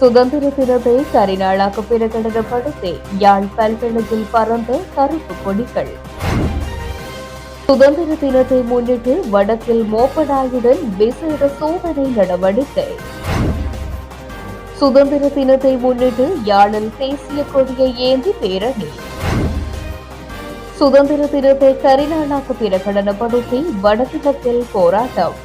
சுதந்திர தினத்தை கரிநாளாக பிரகடனப்படுத்தி யாழ் பல்கலையில் பறந்த கருப்பு கொடிகள். சுதந்திர தினத்தை முன்னிட்டு வடக்கில் மோப்பநாயுடன் விசேட சோதனை நடவடிக்கை. சுதந்திர தினத்தை முன்னிட்டு யாழில் தேசிய கொடியை ஏந்தி பேரணி. சுதந்திர தினத்தை கரிநாளாக பிரகடனப்படுத்தி வடகிழக்கில் போராட்டம்.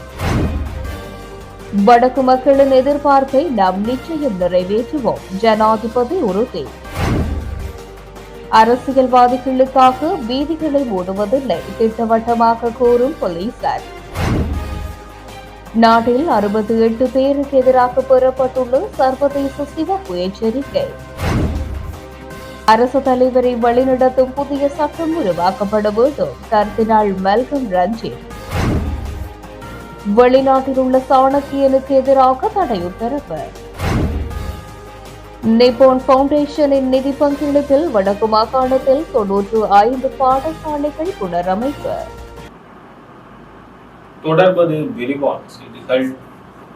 வடக்கு மக்களின் எதிர்பார்ப்பை நாம் நிச்சயம் நிறைவேற்றுவோம். ஜனாதிபதி உறுதி. அரசியல்வாதிகளுக்காக வீதிகளை மூடுவதில்லை திட்டவட்டமாக கூறும் போலீசார். நாட்டில் அறுபத்தி எட்டு பேருக்கு எதிராக பெறப்பட்டுள்ள சர்வதேச சிவப்பு எச்சரிக்கை அரசு தலைவரை வழிநடத்தும் புதிய சட்டம் உருவாக்கப்பட வேண்டும். கர்தினால் மல்கம் ரஞ்சித். வெளிநாட்டில் உள்ள சாணக்கியனுக்கு எதிராக தடை உத்தரவு நிப்போன் பவுண்டேஷனின் நிதி பங்களிப்பில் வடக்கு மாகாணத்தில் தொன்னூற்று ஐந்து பாடசாலைகள் புனரமைப்பு. தொடர்வது விரிவான செய்திகள்.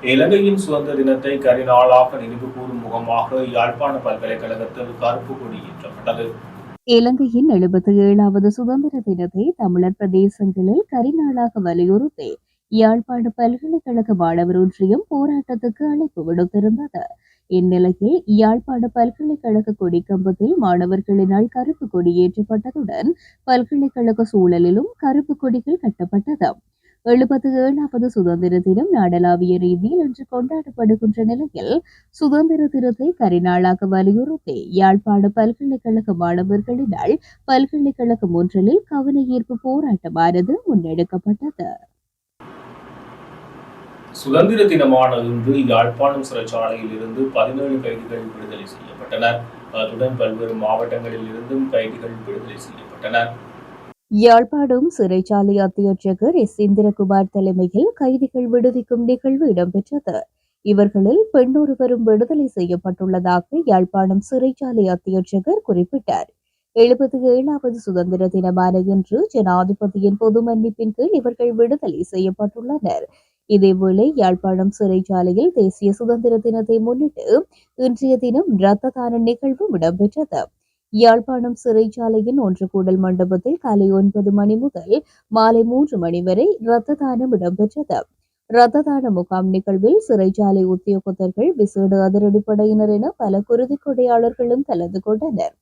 இலங்கையின் சுதந்திர தினத்தை கரிநாளாக நினைவு கூறும் முகமாக யாழ்ப்பாண பல்கலைக்கழகத்தில் கருப்பு கொடி ஏற்றப்பட்டது. இலங்கையின் எழுபத்தி ஏழாவது சுதந்திர தினத்தை தமிழர் பிரதேசங்களில் கரிநாளாக வலியுறுத்தி யாழ்ப்பாண பல்கலைக்கழக மாணவர் ஒன்றியம் போராட்டத்துக்கு அழைப்பு விடுத்திருந்தது. இந்நிலையில் யாழ்ப்பாண பல்கலைக்கழக கொடிக்கம்பத்தில் மாணவர்களினால் கருப்பு கொடி ஏற்றப்பட்டதுடன் பல்கலைக்கழக சூழலிலும் கருப்பு கொடிகள் கட்டப்பட்டது. எழுபத்தி ஏழாவது சுதந்திர தினம் நாடளாவிய ரீதியில் இன்று கொண்டாடப்படுகின்ற நிலையில் சுதந்திர தினத்தை கரிநாளாக வலியுறுத்தி யாழ்ப்பாண பல்கலைக்கழக மாணவர்களினால் பல்கலைக்கழகம் ஒன்றில் கவன ஈர்ப்பு போராட்டமானது முன்னெடுக்கப்பட்டது. சுதந்திர தினமான இன்று யாழ்ப்பாணம் சிறைச்சாலையில் இருந்து பதினேழு கைதிகள் விடுதலை செய்யப்பட்டனர். அத்துடன் பல்வேறு மாவட்டங்களில் இருந்தும் கைதிகள் விடுதலை செய்யப்பட்டனர். யாழ்ப்பாணம் சிறைச்சாலை அத்தியட்சகர் எஸ். இந்திரகுமார் தலைமையில் கைதிகள் விடுவிக்கும் நிகழ்வு இடம்பெற்றது. இவர்களில் பெண்ணொருவரும் விடுதலை செய்யப்பட்டுள்ளதாக யாழ்ப்பாணம் சிறைச்சாலை அத்தியட்சகர் குறிப்பிட்டார். எழுபத்தி ஏழாவது சுதந்திர தினமான இன்று ஜனாதிபதியின் பொது மன்னிப்பின் கீழ் இவர்கள் விடுதலை செய்யப்பட்டுள்ளனர். இதேவேளை யாழ்ப்பாணம் சிறைச்சாலையில் தேசிய சுதந்திர தினத்தை முன்னிட்டு இன்றைய தினம் இரத்த தான நிகழ்வும் இடம்பெற்றது. யாழ்ப்பாணம் சிறைச்சாலையின் ஒன்று கூடல் மண்டபத்தில் காலை ஒன்பது மணி முதல் மாலை மூன்று மணி வரை இரத்த தானம் இடம்பெற்றது. இரத்த தான முகாம் நிகழ்வில் சிறைச்சாலை உத்தியோகத்தர்கள் விசேட அதிரடிப்படையினர் என பல குருதி கொடையாளர்களும் கலந்து கொண்டனர்.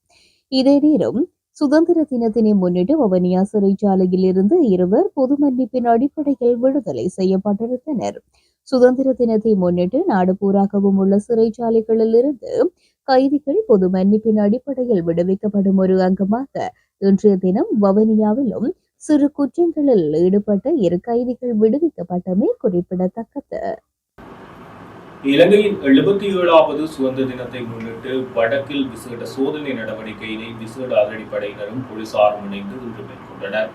இதே நேரம் சுதந்திர தினத்தினை முன்னிட்டு வவனியா சிறைச்சாலையில் இருந்து இருவர் பொது மன்னிப்பின் அடிப்படையில் விடுதலை செய்யப்பட்டிருந்தனர். சுதந்திர தினத்தை முன்னிட்டு நாடு பூராகவும் உள்ள சிறைச்சாலைகளில் இருந்து கைதிகள் பொது மன்னிப்பின் அடிப்படையில் விடுவிக்கப்படும் ஒரு அங்கமாக இன்றைய தினம் வவனியாவிலும் சிறு குற்றங்களில் ஈடுபட்ட இரு கைதிகள் விடுவிக்கப்பட்டமே குறிப்பிடத்தக்கது. இலங்கையின் எழுபத்தி ஏழாவது சுதந்திர தினத்தை முன்னிட்டு வடக்கில் விசேட சோதனை நடவடிக்கையினை விசேட அதிரடிப்படையினரும் போலீசாரும் இணைந்து இன்று மேற்கொண்டனர்.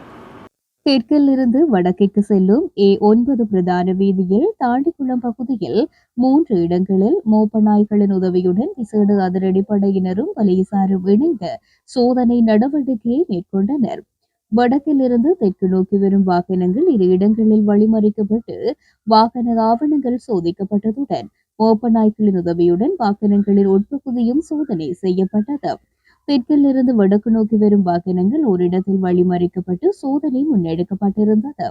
தெற்கில் இருந்து வடக்கிற்கு செல்லும் ஏ ஒன்பது பிரதான வீதியில் தாண்டிக்குளம் பகுதியில் மூன்று இடங்களில் மோப்ப நாய்களின் உதவியுடன் விசேட அதிரடிப்படையினரும் போலீசாரும் இணைந்து சோதனை நடவடிக்கையை மேற்கொண்டனர். வடக்கிலிருந்து தெற்கு நோக்கி வரும் வாகனங்கள் இரு இடங்களில் வழிமறிக்கப்பட்டு வாகன ஆவணங்கள் சோதிக்கப்பட்டதுடன் மோப்ப நாய்களின் உதவியுடன் வாகனங்களின் உட்பகுதியும் சோதனை செய்யப்பட்டது. தெற்கில் இருந்து வடக்கு நோக்கி வரும் வாகனங்கள் ஓரிடத்தில் வழிமறிக்கப்பட்டு சோதனை முன்னெடுக்கப்பட்டிருந்தது.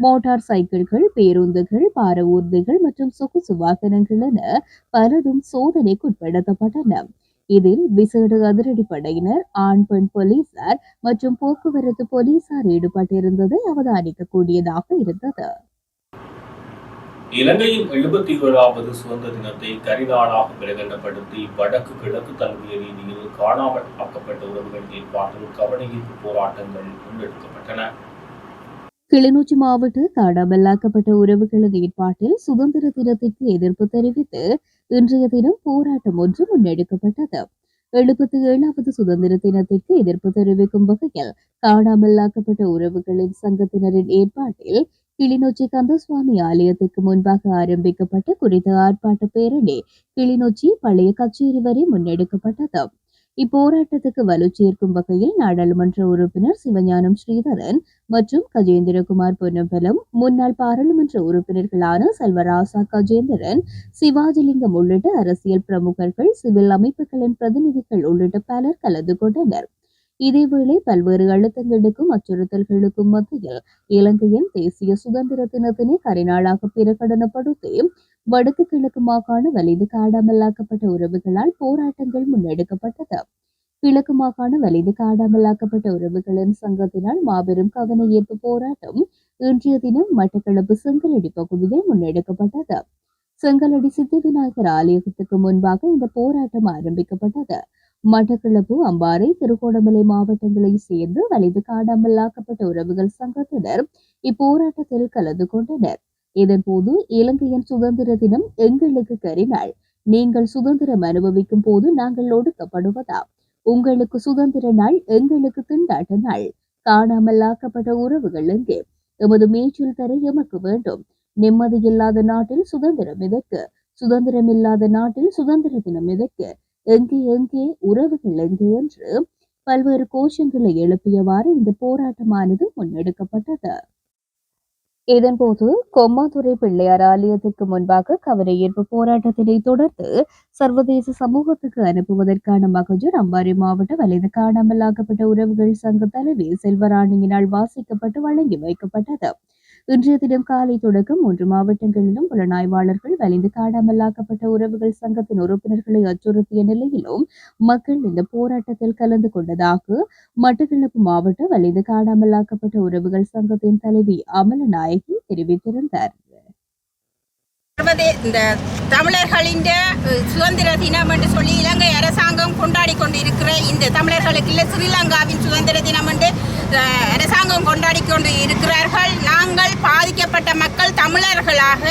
மோட்டார் சைக்கிள்கள் பேருந்துகள் பார ஊர்திகள் மற்றும் சொகுசு வாகனங்கள் என பலரும் சோதனைக்குட்படுத்தப்பட்டன. இதில் விசேட அதிரடிப்படையினர் ஆண் பெண் போலீசார் மற்றும் போக்குவரத்து போலீசார் ஈடுபட்டிருந்ததை அவதானிக்க கூடியதாக இருந்தது. இலங்கையின் எழுபத்தி ஏழாவது சுதந்திர தினத்தை கரிநாளாக பிரகடனப்படுத்தி வடக்கு கிழக்கு தழுவிய ரீதியில் காணாமல் ஆக்கப்பட்ட உறவுகள் ஏற்பாட்டில் கவன ஈர்ப்பு போராட்டங்கள் முன்னெடுக்கப்பட்டன. கிளிநொச்சி மாவட்ட காணாமலாக்கப்பட்ட உறவுகளின் ஏற்பாட்டில் சுதந்திர தினத்திற்கு எதிர்ப்பு தெரிவித்து இன்றைய தினம் போராட்டம் ஒன்று முன்னெடுக்கப்பட்டது. எழுபத்தி ஏழாவது சுதந்திர தினத்திற்கு எதிர்ப்பு தெரிவிக்கும் வகையில் காணாமல்லாக்கப்பட்ட உறவுகளின் சங்கத்தினரின் ஏற்பாட்டில் கிளிநொச்சி கந்தசுவாமி ஆலயத்திற்கு முன்பாக ஆரம்பிக்கப்பட்ட குறித்த ஆர்ப்பாட்ட பேரணி கிளிநொச்சி பழைய கச்சேரி வரை முன்னெடுக்கப்பட்டது. இப்போராட்டத்துக்கு வலு சேர்க்கும் வகையில் நாடாளுமன்ற உறுப்பினர் சிவஞானம் ஸ்ரீதரன் மற்றும் கஜேந்திரகுமார் பொன்னம்பலம் முன்னாள் பாராளுமன்ற உறுப்பினர்களான செல்வராசா கஜேந்திரன் சிவாஜிலிங்கம் உள்ளிட்ட அரசியல் பிரமுகர்கள் சிவில் அமைப்புகளின் பிரதிநிதிகள் உள்ளிட்ட பலர் கலந்து கொண்டனர். இதேவேளை பல்வேறு அழுத்தங்களுக்கும் அச்சுறுத்தல்களுக்கும் மத்தியில் இலங்கையின் தேசிய சுதந்திர தினத்தினை கரிநாளாக பிரகடனப்படுத்தி வடக்கு கிழக்கு மாகாண வலிது காடாமலாக்கப்பட்ட உறவுகளால் போராட்டங்கள் முன்னெடுக்கப்பட்டது. கிழக்கு மாகாண வலிது காடாமலாக்கப்பட்ட உறவுகளின் சங்கத்தினால் மாபெரும் கவன ஈர்ப்பு போராட்டம் இன்றைய தினம் மட்டக்களப்பு செங்கலடி பகுதியில் முன்னெடுக்கப்பட்டது. செங்கலடி சித்தி விநாயகர் ஆலயத்துக்கு முன்பாக இந்த போராட்டம் ஆரம்பிக்கப்பட்டது. மட்டக்களப்பு அம்பாறை திருகோணமலை மாவட்டங்களை சேர்ந்து வலிது காடாமல்லாக்கப்பட்ட உறவுகள் சங்கத்தினர் இப்போராட்டத்தில் கலந்து கொண்டனர். இதன்போது இலங்கையின் சுதந்திர தினம் எங்களுக்கு கரிநாள். நீங்கள் சுதந்திரம் அனுபவிக்கும் போது நாங்கள் ஒடுக்கப்படுவதா? உங்களுக்கு சுதந்திர நாள் எங்களுக்கு திண்டாட்ட நாள். காணாமல் ஆக்கப்பட்ட உறவுகள் எங்கே? எமது மேய்ச்சல் தர எமக்கு வேண்டும். நிம்மதி இல்லாத நாட்டில் சுதந்திரம் எதற்கு? சுதந்திரம் இல்லாத நாட்டில் சுதந்திர தினம் எதற்கு? எங்கே எங்கே? உறவுகள் எங்கே என்று பல்வேறு கோஷங்களை எழுப்பியவாறு இந்த போராட்டமானது முன்னெடுக்கப்பட்டது. இதன்போது கொம்மாதுறை பிள்ளையார் ஆலயத்திற்கு முன்பாக கவன ஈர்ப்பு போராட்டத்தினை தொடர்ந்து சர்வதேச சமூகத்துக்கு அனுப்புவதற்கான மகஜர் அம்பாறை மாவட்ட வலிது காணாமலாக்கப்பட்ட உறவுகள் சங்க தலைவி செல்வராணியினால் வாசிக்கப்பட்டு வழங்கி வைக்கப்பட்டது. இன்றைய தினம் காலை தொடக்கம் மூன்று மாவட்டங்களிலும் புலனாய்வாளர்கள் வலிந்து காணாமலாக்கப்பட்ட உறவுகள் சங்கத்தின் உறுப்பினர்களை அச்சுறுத்திய நிலையிலும் மக்கள் இந்த போராட்டத்தில் கலந்து கொண்டதாக மட்டக்களப்பு மாவட்ட வலிந்து காணாமலாக்கப்பட்ட உறவுகள் சங்கத்தின் தலைவி அமலநாயகி தெரிவித்திருந்தார். சர்வதே இந்த தமிழர்களின் சுதந்திர தினம் என்று சொல்லி இலங்கை அரசாங்கம் கொண்டாடி கொண்டிருக்கிற இந்த தமிழர்களுக்கு இல்லை ஸ்ரீலங்காவின் சுதந்திர தினம் என்று அரசாங்கம் கொண்டாடி கொண்டு இருக்கிறார்கள். நாங்கள் பாதிக்கப்பட்ட மக்கள் தமிழர்களாக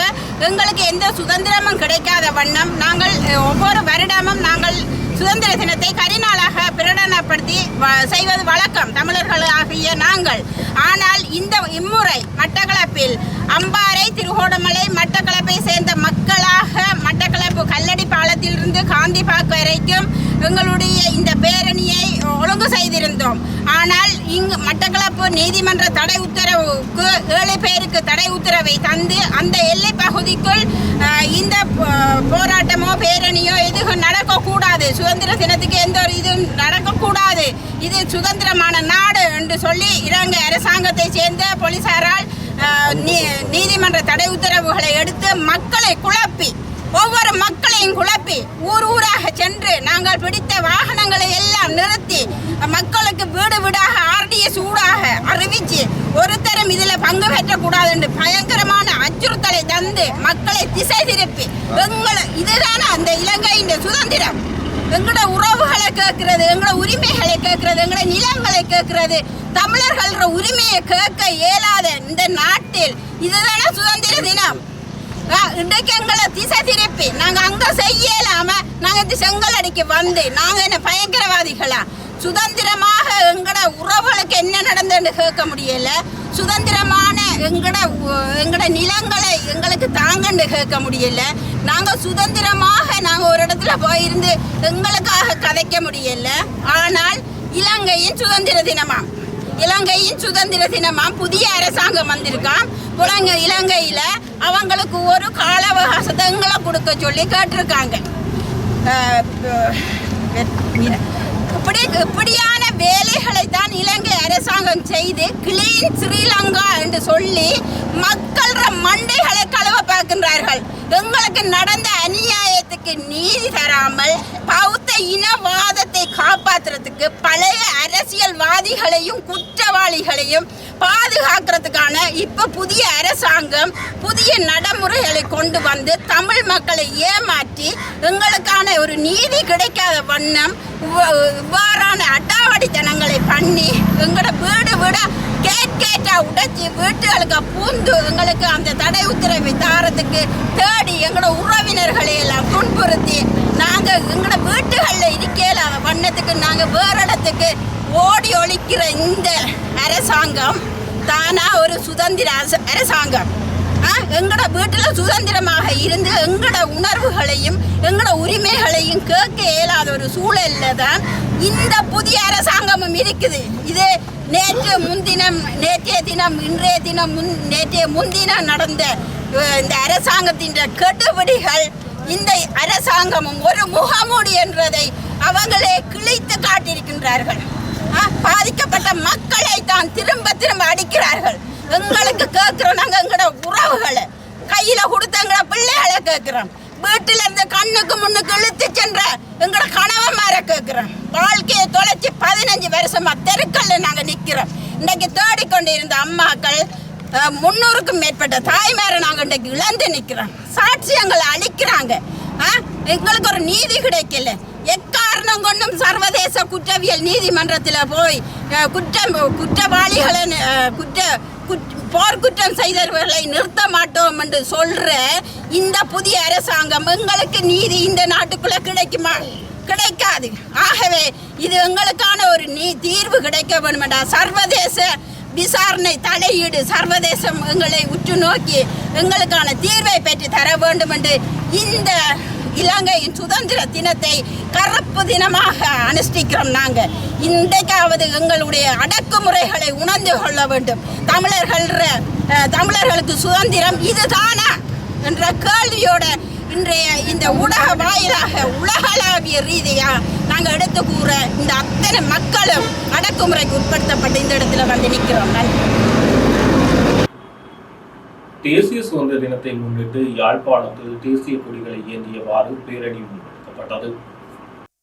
எங்களுக்கு எந்த சுதந்திரமும் கிடைக்காத வண்ணம் நாங்கள் ஒவ்வொரு வருடமும் நாங்கள் சுதந்திர தினத்தை கரிநாளாக பிரகடனப்படுத்தி வ- செய்வது வழக்கம். தமிழர்களாகிய நாங்கள். ஆனால் இந்த இம்முறை மட்டக்களப்பில் அம்பாறை திருகோணமலை மட்டக்களப்பை சேர்ந்த மக்களாக மட்டக்களப்பு கல்லடி பாலத்திலிருந்து காந்திபாக் வரைக்கும் எங்களுடைய இந்த பேரணியை ஒழுங்கு செய்திருந்தோம். ஆனால் இங்கு மட்டக்களப்பு நீதிமன்ற தடை உத்தரவுக்கு ஏழு பேருக்கு தடை உத்தரவை தந்து அந்த எல்லை பகுதிக்குள் இந்த போராட்டமோ பேரணியோ எதுவும் நடக்கக்கூடாது. சுதந்திர தினத்துக்கு எந்த ஒரு இதுவும் நடக்கக்கூடாது. இது சுதந்திரமான நாடு என்று சொல்லி இலங்கை அரசாங்கத்தை சேர்ந்த போலீசாரால் நீ- நீதிமன்ற தடை உத்தரவுகளை எடுத்து மக்களை குழப்பி ஒவ்வொரு மக்களையும் குழப்பி ஊர் ஊராக சென்று நாங்கள் பிடித்த வாகனங்களை எல்லாம் நிறுத்தி மக்களுக்கு வீடு வீடாக ஆர்டிஎஸ் ஊடாக அறிவிச்சு ஒருத்தரும் இதில் பங்கு பெற்றக்கூடாது என்று பயங்கரமான அச்சுறுத்தலை தந்து மக்களை திசை திருப்பி. எங்களை இதுதானே அந்த இலங்கையின் சுதந்திரம். எங்களோட உறவுகளை கேட்கறது எங்களோட உரிமைகளை கேட்கறது எங்களோட நிலங்களை கேட்கறது. தமிழர்கள உரிமையை கேட்க இயலாத இந்த நாட்டில் இதுதானே சுதந்திர தினம்? இன்றைக்கு எங்களை திசை திருப்பி நாங்க அங்க செய்யலாம நாங்க இந்த செங்கலடிக்கு வந்து நாங்க என்ன பயங்கரவாதிகளா? சுதந்திரமாக எங்களோட உறவுகளுக்கு என்ன நடந்ததுன்னு கேட்க முடியல. சுதந்திரமான எங்கட உ- எங்கட நிலங்களை எங்களுக்கு தாங்கன்னு கேட்க முடியல. நாங்கள் சுதந்திரமாக நாங்கள் ஒரு இடத்துல போயிருந்து எங்களுக்காக கதைக்க முடியல. ஆனால் இலங்கையின் சுதந்திர தினமாம். இலங்கையின் சுதந்திர தினமாம் புதிய அரசாங்கம் வந்திருக்கான் புலங்க இலங்கையில் அவங்களுக்கு ஒரு கால அவகாசத்தை எங்களை கொடுக்க சொல்லி கேட்டிருக்காங்க. இப்படி இப்படியான வேலைகளை தான் இலங்கை அரசாங்கம் செய்து கிளீன் ஸ்ரீலங்கா என்று சொல்லி மக்கள் மண்டைகளை கழுவ பார்க்கின்றார்கள். எங்களுக்கு நடந்த அநியாயத்துக்கு நீதி தராமல் பௌத்த இனவாதத்தை காப்பாற்றுறதுக்கு பழைய அரசியல்வாதிகளையும் குற்றவாளிகளையும் பாதுகாக்கிறதுக்கான இப்ப புதிய அரசாங்கம் புதிய நடைமுறைகளை கொண்டு வந்து தமிழ் மக்களை ஏமாற்றி எங்களுக்கான ஒரு நீதி கிடைக்காத வண்ணம் இவ்வாறான அட்டாவடித்தனங்களை பண்ணி எங்களோட வீடு வீடா கேட் கேட்டா உடைச்சி வீட்டுகளுக்கு பூந்து எங்களுக்கு அந்த தடை உத்தரவை தாரத்துக்கு தேடி எங்களோட உறவினர்களை எல்லாம் துன்புறுத்தி நாங்கள் எங்களோட வீட்டுகளில் இருக்கல வண்ணத்துக்கு நாங்கள் வேற இடத்துக்கு ஓடி ஒழிக்கிற இந்த அரசாங்கம் தானா ஒரு சுதந்திர அரசாங்கம். எங்களோட எங்கட சுதந்திரமாக இருந்து எங்கட உணர்வுகளையும் எங்கட உரிமைகளையும் கேட்க இயலாத ஒரு சூழலில் தான் இந்த புதிய அரசாங்கமும் இருக்குது. இது நேற்று முன்தினம் நேற்றைய தினம் இன்றைய தினம் முன் நேற்றைய முன்தினம் நடந்த இந்த அரசாங்கத்தின் கெடுபிடிகள் இந்த அரசாங்கமும் ஒரு முகமூடி என்றதை அவங்களே கிழித்து காட்டியிருக்கின்றார்கள். பாதிக்கப்பட்ட மக்களை தான் திரும்ப திரும்ப அடிக்கிறார்கள். எங்களுக்கு கேட்கிறோம் நாங்கள் எங்களோட உறவுகளை. கையில் கொடுத்த எங்களோட பிள்ளைகளை கேட்கிறோம். வீட்டில் இருந்து கண்ணுக்கு முன்னுக்கு இழுத்து சென்ற எங்களோட கணவன்மாரை கேட்கிறோம். வாழ்க்கையை தொலைச்சி பதினஞ்சு வருஷமா தெருக்கல்ல நாங்கள் நிற்கிறோம் இன்றைக்கு தேடிக்கொண்டு இருந்த அம்மாக்கள் முன்னூறுக்கும் மேற்பட்ட தாய்மாரை நாங்கள் இன்றைக்கு இழந்து நிற்கிறோம் சாட்சியங்களை அழிக்கிறாங்க எங்களுக்கு ஒரு நீதி கிடைக்கல எக்காரணம் கொண்டும் சர்வதேச குற்றவியல் நீதிமன்றத்தில் போய் குற்றம் குற்றவாளிகளை குற்ற குற்ற- போர்க்குற்றம் செய்தவர்களை நிறுத்த மாட்டோம் என்று சொல்ற இந்த புதிய அரசாங்கம் எங்களுக்கு நீதி இந்த நாட்டுக்குள்ள கிடைக்குமா கிடைக்காது ஆகவே இது எங்களுக்கான ஒரு நீ தீர்வு கிடைக்க வேண்டுமெண்டா சர்வதேச விசாரணை தலையீடு சர்வதேசம் எங்களை உற்று நோக்கி எங்களுக்கான தீர்வை பெற்று தர வேண்டும் என்று இந்த இலங்கையின் சுதந்திர தினத்தை கருப்பு தினமாக அனுஷ்டிக்கிறோம் நாங்கள். இன்றைக்காவது எங்களுடைய அடக்குமுறைகளை உணர்ந்து கொள்ள வேண்டும். தமிழர்கள் தமிழர்களுக்கு சுதந்திரம் இதுதானா? என்ற கேள்வியோட இன்றைய இந்த ஊடக வாயிலாக உலகளாவிய ரீதியா நாங்க எடுத்து கூற இந்த அத்தனை மக்களும் அடக்குமுறைக்கு உட்படுத்தப்பட்டு இந்த இடத்துல வந்து நிற்கிறோம். நன்றி. தேசிய சுதந்திர தினத்தை முன்னிட்டு யாழ்ப்பாணத்தில் தேசிய கொடிகளை ஏந்தியவாறு பேரணி முன்னெடுக்கப்பட்டது.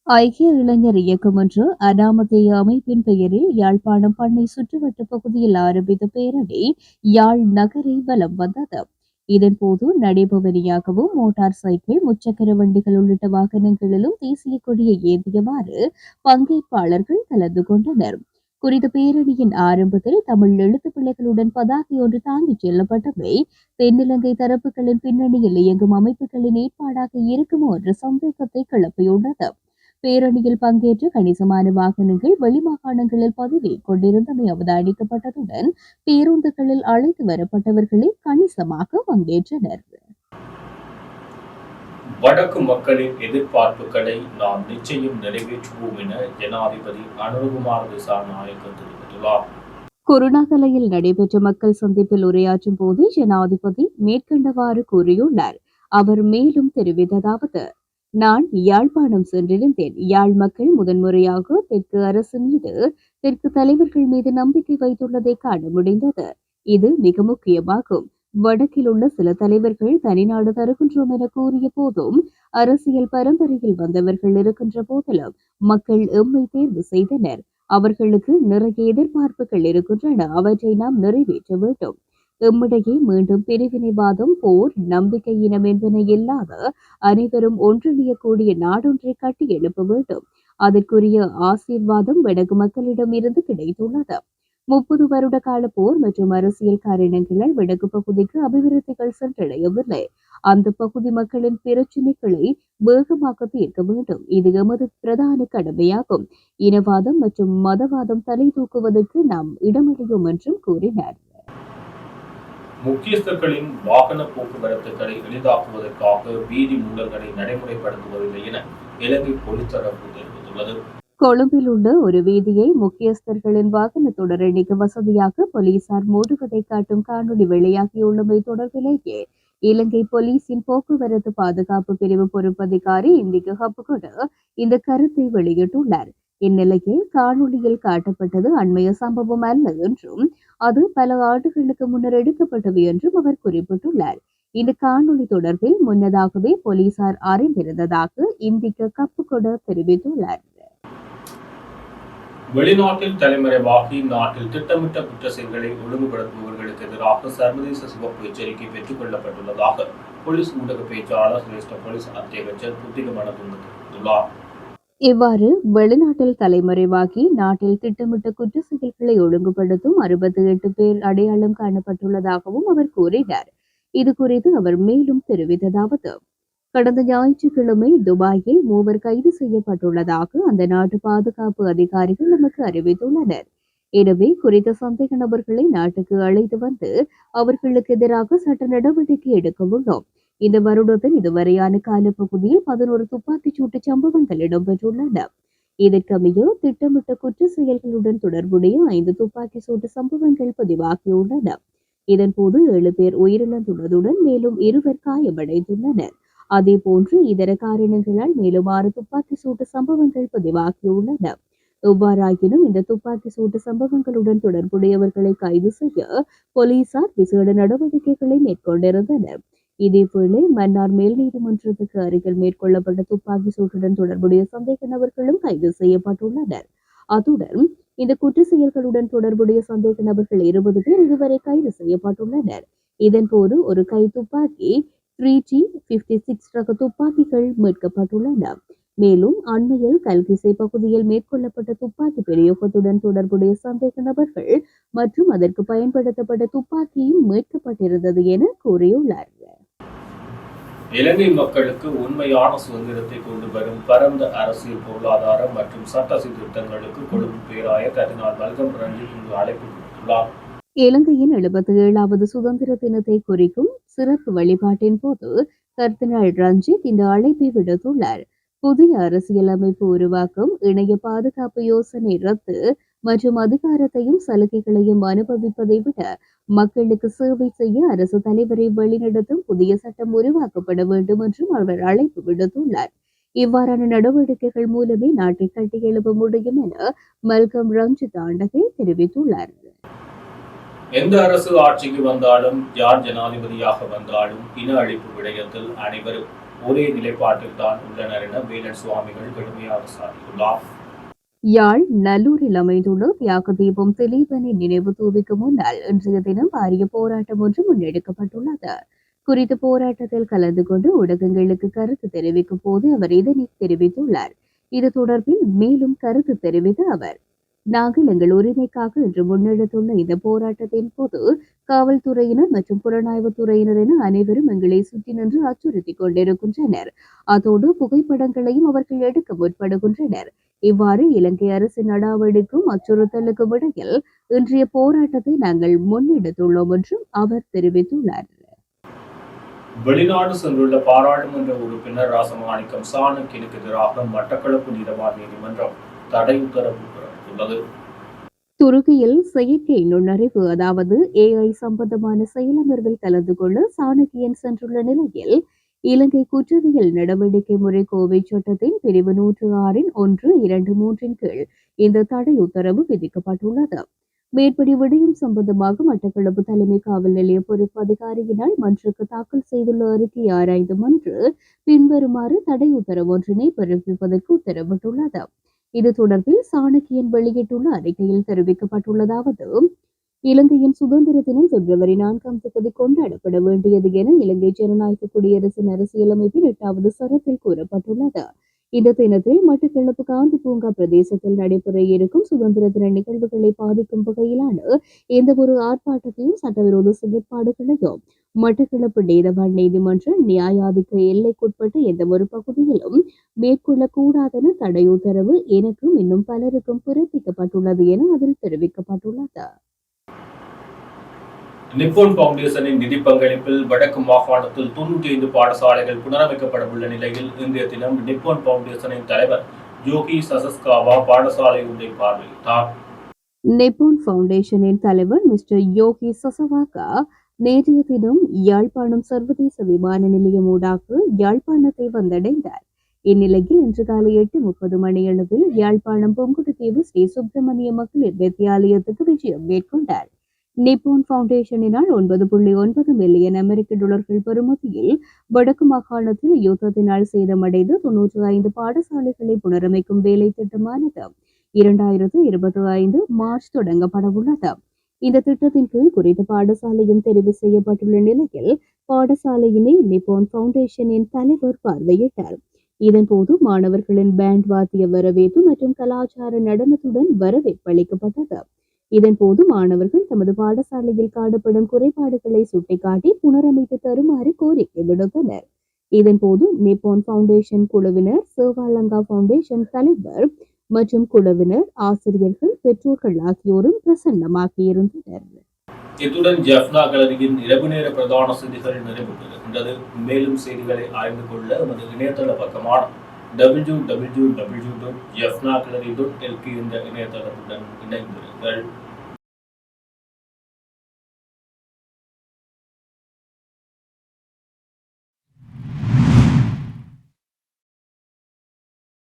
ஐக்கிய இளைஞர் இயக்கம் ஒன்று அனாமதேய அமைப்பின் பெயரில் யாழ்ப்பாணம் பண்ணை சுற்றுவட்ட பகுதியில் ஆரம்பித்த பேரணி யாழ் நகரை வலம் வந்தது. இதன்போது நடைபவனியாகவும் மோட்டார் சைக்கிள் முச்சக்கர வண்டிகள் உள்ளிட்ட வாகனங்களிலும் தேசிய கொடியை ஏந்தியவாறு பங்கேற்பாளர்கள் கலந்து கொண்டனர். குறித்த பேரணியின் ஆரம்பத்தில் தமிழ் எழுத்து பிள்ளைகளுடன் பதாகை ஒன்று தாங்கிச் செல்லப்பட்டவை தென்னிலங்கை தரப்புகளின் பின்னணியில் இயங்கும் அமைப்புகளின் ஏற்பாடாக இருக்குமோ என்ற சந்தேகத்தை கிளப்பியுள்ளது. பேரணியில் பங்கேற்ற கணிசமான வாகனங்கள் வெளிமாகாணங்களில் பதிவை கொண்டிருந்தமை அவதானிக்கப்பட்டதுடன் பேருந்துகளில் அழைத்து வரப்பட்டவர்களே கணிசமாக பங்கேற்றனர். வடக்கு மக்களின் எதிர்பார்ப்புகளை நாம் நிச்சயம் நிறைவேற்றுவோம் என ஜனாதிபதி அனுரகுமார் திசாநாயக்க தெரிவித்துள்ளார். குருணாகலையில் நடைபெற்ற மக்கள் சந்திப்பில் உரையாற்றும் போது ஜனாதிபதி மேற்கண்டவாறு கூறியுள்ளார். அவர் மேலும் தெரிவித்ததாவது நான் யாழ்ப்பாணம் சென்றிருந்தேன். யாழ் மக்கள் முதன்முறையாக தெற்கு அரசு மீது தெற்கு தலைவர்கள் மீது நம்பிக்கை வைத்துள்ளதை காண முடிந்தது. இது மிக முக்கியமாகும். வடக்கில் உள்ள சில தலைவர்கள் தனிநாடு தருகின்றோம் என கூறிய போதும் அரசியல் பரம்பரையில் வந்தவர்கள் இருக்கின்ற போதிலும் மக்கள் எம்மை தேர்வு செய்தனர். அவர்களுக்கு நிறைய எதிர்பார்ப்புகள் இருக்கின்றன. அவற்றை நாம் நிறைவேற்ற வேண்டும். எம்மிடையே மீண்டும் பிரிவினைவாதம் போர் நம்பிக்கை இனம் என்பன இல்லாத அனைவரும் ஒன்றிணையக்கூடிய நாடொன்றை கட்டி எழுப்ப வேண்டும். அதற்குரிய ஆசீர்வாதம் வடக்கு மக்களிடம் இருந்து கிடைத்துள்ளது. முப்பது வருட கால போர் மற்றும் அரசியல் காரணங்களால் வடக்கு பகுதிக்கு அபிவிருத்திகள் சென்றடையவில்லை. அந்த பகுதி மக்களின் பிரச்சினைகளை வேகமாக தீர்க்க வேண்டும். இது எமது பிரதான கடமையாகும். இனவாதம் மற்றும் மதவாதம் தலை தூக்குவதற்கு நாம் இடமளியும் என்றும் கூறினார். முக்கியஸ்தர்களின் வாகன போக்குவரத்துகளை எளிதாக்குவதற்காக வீதி மூடல்களை நடைமுறைப்படுத்துவதில்லை என இலங்கை போலீஸ் தரப்பு தெரிவித்துள்ளது. கொழும்பில் உள்ள ஒரு வீதியை முக்கியஸ்தர்களின் வாகன தொடரணிக்கு வசதியாக போலீசார் மூடுவதை காட்டும் காணொலி வெளியாகியுள்ளமை தொடர்பிலேயே இலங்கை போலீசின் போக்குவரத்து பாதுகாப்பு பிரிவு பொறுப்பதிகாரி இந்திக்கு ஹப்புகொடு இந்த கருத்தை வெளியிட்டுள்ளார். இந்நிலையில் காணொலியில் காட்டப்பட்டது அண்மைய சம்பவம் அல்ல என்றும் அது பல ஆண்டுகளுக்கு முன்னர் எடுக்கப்பட்டது என்றும் அவர் குறிப்பிட்டுள்ளார். இந்த காணொலி தொடர்பில் முன்னதாகவே போலீசார் அறிந்திருந்ததாக இந்திக்க கப்புக்கொட தெரிவித்துள்ளார். வெளிநாட்டில் தலைமறைவாகி நாட்டில் திட்டமிட்ட குற்ற செயல்களை ஒழுங்குபடுத்துபவர்களுக்கு எதிராக சர்வதேச சிவப்பு எச்சரிக்கை பெற்றுக் கொள்ளப்பட்டுள்ளதாக போலீஸ் ஊடக பேச்சாளர் சிரேஷ்ட போலீஸ் அத்தியட்சர் புத்திகமன தெரிவித்துள்ளார் இவ்வாறு வெளிநாட்டில் தலைமறைவாகி நாட்டில் திட்டமிட்ட குற்ற செயல்களை ஒழுங்குபடுத்தும் அறுபத்தி எட்டு பேர் அடையாளம் காணப்பட்டுள்ளதாகவும் அவர் கூறினார். இது குறித்து அவர் மேலும் தெரிவித்ததாவது கடந்த ஞாயிற்றுக்கிழமை துபாயில் மூவர் கைது செய்யப்பட்டுள்ளதாக அந்த நாட்டு பாதுகாப்பு அதிகாரிகள் நமக்கு அறிவித்துள்ளனர். எனவே குறித்த சந்தேக நபர்களை நாட்டுக்கு அழைத்து வந்து அவர்களுக்கு எதிராக சட்ட நடவடிக்கை எடுக்க உள்ளோம். இந்த வருடத்தின் இதுவரையான காலப்பகுதியில் பதினோரு துப்பாக்கிச் சூட்டு சம்பவங்கள் இடம்பெற்றுள்ளன. இதற்கமைய திட்டமிட்ட குற்ற செயல்களுடன் தொடர்புடைய ஐந்து துப்பாக்கி சூட்டு சம்பவங்கள் பதிவாகியுள்ளன. இதன்போது ஏழு பேர் உயிரிழந்துள்ளதுடன் மேலும் இருவர் காயமடைந்துள்ளனர். அதேபோன்று இதர காரணங்களால் மேலும் ஆறு துப்பாக்கி சூட்டு சம்பவங்கள் பதிவாகியுள்ளன. எவ்வாறாயினும் இந்த துப்பாக்கி சூட்டு சம்பவங்களுடன் தொடர்புடையவர்களை கைது செய்ய போலீசார் விசேட நடவடிக்கைகளை மேற்கொண்டிருந்தனர். இதேவேளை மன்னார் மேல் நீதிமன்றத்துக்கு அருகில் மேற்கொள்ளப்பட்ட துப்பாக்கி சூட்டுடன் தொடர்புடைய சந்தேக நபர்களும் கைது செய்யப்பட்டுள்ளனர். அத்துடன் இந்த குற்ற செயல்களுடன் தொடர்புடைய சந்தேக நபர்கள் இருபது பேர் இதுவரை கைது செய்யப்பட்டுள்ளனர். இதன்போது ஒரு கை துப்பாக்கி த்ரீ டி பிப்டி சிக்ஸ் ரக துப்பாக்கிகள் மீட்கப்பட்டுள்ளன. மேலும் அண்மையில் கல்கிசை பகுதியில் மேற்கொள்ளப்பட்ட துப்பாக்கி பிரயோகத்துடன் தொடர்புடைய சந்தேக நபர்கள் மற்றும் அதற்கு பயன்படுத்தப்பட்ட துப்பாக்கியும் மீட்கப்பட்டிருந்தது என கூறியுள்ளார் இலங்கை மக்களுக்கு உண்மையான சுதந்திரத்தை கொண்டு வரும் பரந்த அரசியல் பொருளாதார மற்றும் சட்ட சீர்திருத்தங்களுக்கு கொழும்பு பேராயர் கர்தினால் மல்கம் ரஞ்சித் இங்கு அழைப்பு விடுத்துள்ளார். இலங்கையின் எழுபத்தி ஏழாவது சுதந்திர தினத்தை குறிக்கும் சிறப்பு வழிபாட்டின் போது கர்தினால் ரஞ்சித் இந்த அழைப்பை விடுத்துள்ளார். புதிய அரசியலமைப்பு உருவாக்கும் இணைய பாதுகாப்பு யோசனை ரத்து மற்றும் அதிகாரத்தையும் சலுகைகளையும் அனுபவிப்பதை விட மக்களுக்கு சேவை செய்ய அரசு தலைவரை வழிநடத்தும் புதிய சட்டம் உருவாக்கப்பட வேண்டும் என்றும் அவர் அழைப்பு விடுத்துள்ளார். இவ்வாறான நடவடிக்கைகள் மூலமே நாட்டை கட்டியெழுப்ப முடியும் என மல்கம் ரஞ்சித் ஆண்டகை தெரிவித்துள்ளார். எந்த அரசு ஆட்சிக்கு வந்தாலும் யார் ஜனாதிபதியாக வந்தாலும் இன அழிப்பு விடயத்தில் அனைவரும் ஒரே நிலைப்பாட்டில் தான் உள்ளனர் என வேலன் சுவாமிகள் கடுமையாக சாட்டியுள்ளார் யாழ் நல்லூரில் அமைந்துள்ள தியாக தீபம் திலீபனை நினைவு தூவிக்கு முன்னால் இன்றைய தினம் பாரிய போராட்டம் ஒன்று முன்னெடுக்கப்பட்டுள்ளது. குறித்த போராட்டத்தில் கலந்து கொண்டு ஊடகங்களுக்கு கருத்து தெரிவிக்கும் போது அவர் இதனை தெரிவித்துள்ளார். இது தொடர்பில் மேலும் கருத்து தெரிவித்த அவர் நாங்கள் எங்கள் உரிமைக்காக இன்று முன்னெடுத்துள்ள இந்த போராட்டத்தின் போது காவல்துறையினர் மற்றும் புலனாய்வுத் துறையினர் என அனைவரும் எங்களை சுற்றி நின்று அச்சுறுத்திக் கொண்டிருக்கின்றனர். அதோடு புகைப்படங்களையும் அவர்கள் எடுக்க முற்படுகின்றனர். இவ்வாறு இலங்கை அரசு நடவடிக்கும் அச்சுறுத்தலுக்கும் இடையில் இன்றைய போராட்டத்தை நாங்கள் முன்னெடுத்துள்ளோம் என்றும் அவர் தெரிவித்துள்ளார். வெளிநாடு சென்றுள்ள பாராளுமன்ற உறுப்பினர் ராசமாணிக்கம் சாணக்கினுக்கு எதிராக மட்டக்களப்பு நீதவான் நீதிமன்றம் தடை உத்தரவு பிறப்பித்துள்ளது துருக்கியில் செயற்கை நுண்ணறிவு அதாவது ஏஐ சம்பந்தமான செயலமர்வில் கலந்து கொள்ள சாணக்கியன் சென்றுள்ள நிலையில் இலங்கை குற்றவியல் நடவடிக்கை முறை கோவை சட்டத்தின் பிரிவு நூற்று ஆறின் ஒன்று இரண்டு மூன்றின் கீழ் இந்த தடை உத்தரவு விதிக்கப்பட்டுள்ளது. மேற்படி விடயம் சம்பந்தமாக மட்டக்களப்பு தலைமை காவல் நிலைய பொறுப்பு அதிகாரியினால் மன்றுக்கு தாக்கல் செய்துள்ள அறிக்கை ஆராய்ந்த மன்று பின்வருமாறு தடை உத்தரவு ஒன்றினை பிறப்பிப்பதற்கு உத்தரவிட்டுள்ளது. இது தொடர்பில் சாணக்கியன் வெளியிட்டுள்ள அறிக்கையில் தெரிவிக்கப்பட்டுள்ளதாவது இலங்கையின் சுதந்திர தினம் பிப்ரவரி நான்காம் தேதி கொண்டாடப்பட வேண்டியது என இலங்கை ஜனநாயக குடியரசின் அரசியலமைப்பின் எட்டாவது சரத்தில் கூறப்பட்டுள்ளது. இந்த தினத்தில் மட்டக்களப்பு காந்தி பூங்கா பிரதேசத்தில் நடைபெற இருக்கும் சுதந்திர தின நிகழ்வுகளை பாதிக்கும் வகையிலான எந்த ஒரு ஆர்ப்பாட்டத்தையும் சட்டவிரோத செயற்பாடுகளையும் மட்டக்களப்பு நீதவான் நீதிமன்ற நியாயாதிக்க எல்லைக்குட்பட்ட எந்த ஒரு பகுதியிலும் மேற்கொள்ளக்கூடாதென தடையுத்தரவு எனக்கும் இன்னும் பலருக்கும் பிறப்பிக்கப்பட்டுள்ளது என அதில் தெரிவிக்கப்பட்டுள்ளது. நிப்போன் பவுண்டேஷனின் நிதி பங்களிப்பில் வடக்கு மாகாணத்தில் தொன்னூற்றி ஐந்து பாடசாலைகள் புனரமைக்கப்பட உள்ள நிலையில் இன்றைய தினம் நிப்போன் பவுண்டேஷனின் தலைவர் யோகி சசஸ்காவா பாடசாலை ஒன்றை பார்வையிட்டார். நிப்போன் பவுண்டேஷனின் தலைவர் மிஸ்டர் யோகி சசவாகா நேற்றைய தினம் யாழ்ப்பாணம் சர்வதேச விமான நிலையம் ஊடாக யாழ்ப்பாணத்தை வந்தடைந்தார். இந்நிலையில் இன்று காலை எட்டு முப்பது மணியளவில் யாழ்ப்பாணம் பொங்குடுதீவு ஸ்ரீ சுப்பிரமணிய மகளிர் வித்தியாலயத்துக்கு விஜயம் மேற்கொண்டார். நிப்போன் பவுண்டேஷனினால் ஒன்பது புள்ளி ஒன்பது மில்லியன் அமெரிக்க டாலர்கள் பெறுமதியில் வடக்கு மாகாணத்தில் யுத்தத்தினால் சேதமடைந்து தொன்னூற்றி ஐந்து பாடசாலைகளை புனரமைக்கும் வேலை திட்டமானது. இரண்டாயிரத்து இருபத்தி ஐந்து மார்ச் தொடங்கப்படவுள்ளது இந்த திட்டத்தின் கீழ் குறித்த பாடசாலையும் தெரிவு செய்யப்பட்டுள்ள நிலையில் பாடசாலையினை நிப்போன் பவுண்டேஷனின் தலைவர் பார்வையிட்டார். இதன்போது மாணவர்களின் பேண்ட் வாத்திய வரவேற்பு மற்றும் கலாச்சார நடனத்துடன் வரவேற்பு இதன் போது மாணவர்கள் தமது பாடசாலையில் காணப்படும் குறைபாடுகளை சுட்டிக்காட்டி புனரமைத்து தருமாறு கோரிக்கை விடுத்தனர். இதன் போது நிப்பான் பவுண்டேஷன் குழுவினர் சேவாலங்கா பவுண்டேஷன் தலைவர் மற்றும் குழுவினர் ஆசிரியர்கள் பெற்றோர்கள் ஆகியோரும் பிரசன்னமாகியிருந்தனர். இத்துடன் ஜெஃப்னா கலரியின் இரவு நேர பிரதான செய்திகள் நிறைவு பெறுகின்றது மேலும் செய்திகளை அறிந்து கொள்ள நமது இணையதள பக்கமான டபிள்யூ டபிள்யூ டபிள்யூ டாட் எஃப்னா கலரி டாட் எல்கி என்ற இணையதளத்துடன் இணைந்திருங்கள்.